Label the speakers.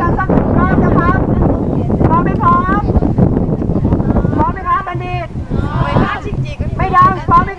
Speaker 1: กันสักหนึ่งอบนะครับพร้อมไหมพร้อพร้อมไหมครับบัณฑิตไม่ดังพร้อมไหม